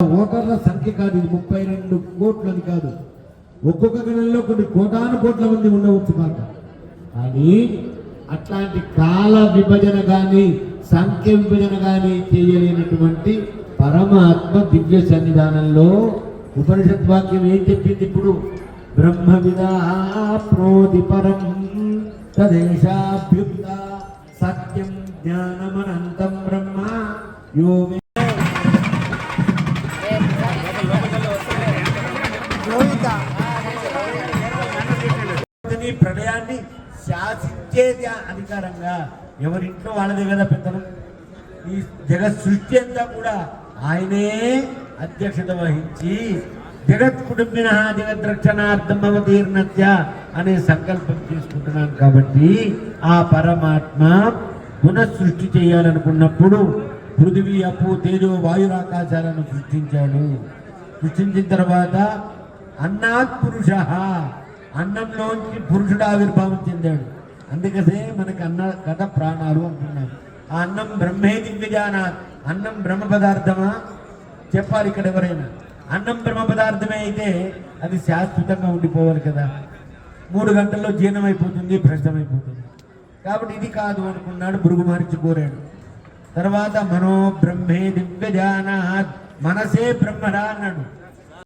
ఓటర్ల సంఖ్య కాదు ఇది ముప్పై రెండు కోట్లని కాదు. ఒక్కొక్క గణంలో కొన్ని కోటాను కోట్ల మంది ఉండవచ్చు కాక కానీ అట్లాంటి కాల విభజన కానీ సంఖ్య విభజన కానీ చేయలేనటువంటి పరమాత్మ దివ్య సన్నిధానంలో ఉపనిషత్ వాక్యం ఏం చెప్పింది ఇప్పుడు? బ్రహ్మ విదాప్నోతి పరం తదేశాభ్యుక్త సత్యం జ్ఞానమనంతం బ్రహ్మ యోగి ఈ ప్రళయాన్ని శాసించేది అధికారంగా. ఎవరింట్లో వాళ్ళదే కదా పెద్దలు? ఈ జగత్ సృష్టి అంతా కూడా ఆయనే అధ్యక్షత వహించి జగత్ కుటుంబిన జగత్ రక్షణార్థం అవతీర్ణత్య అనే సంకల్పం తీసుకుంటున్నాం కాబట్టి ఆ పరమాత్మ పునః సృష్టి చేయాలనుకున్నప్పుడు పృథివీ అప్పు తేజో వాయురాకాశాలను సృష్టించాడు. సృష్టించిన తర్వాత అన్నాత్ పురుష అన్నంలోంచి పురుషుడు ఆవిర్భావం చెందాడు. అందుకనే మనకి అన్న కథ ప్రాణాలు అంటున్నాం ఆ అన్నం బ్రహ్మే దివ్యజానా అన్నం బ్రహ్మ పదార్థమా? చెప్పాలి ఇక్కడ ఎవరైనా. అన్నం బ్రహ్మ పదార్థమే అయితే అది శాశ్వతంగా ఉండిపోవాలి కదా. మూడు గంటల్లో జీర్ణమైపోతుంది భ్రష్టమైపోతుంది. కాబట్టి ఇది కాదు అనుకున్నాడు పురుగు మార్చి కోరాడు. తర్వాత మనో బ్రహ్మే దివ్యజానా మనసే బ్రహ్మరా అన్నాడు.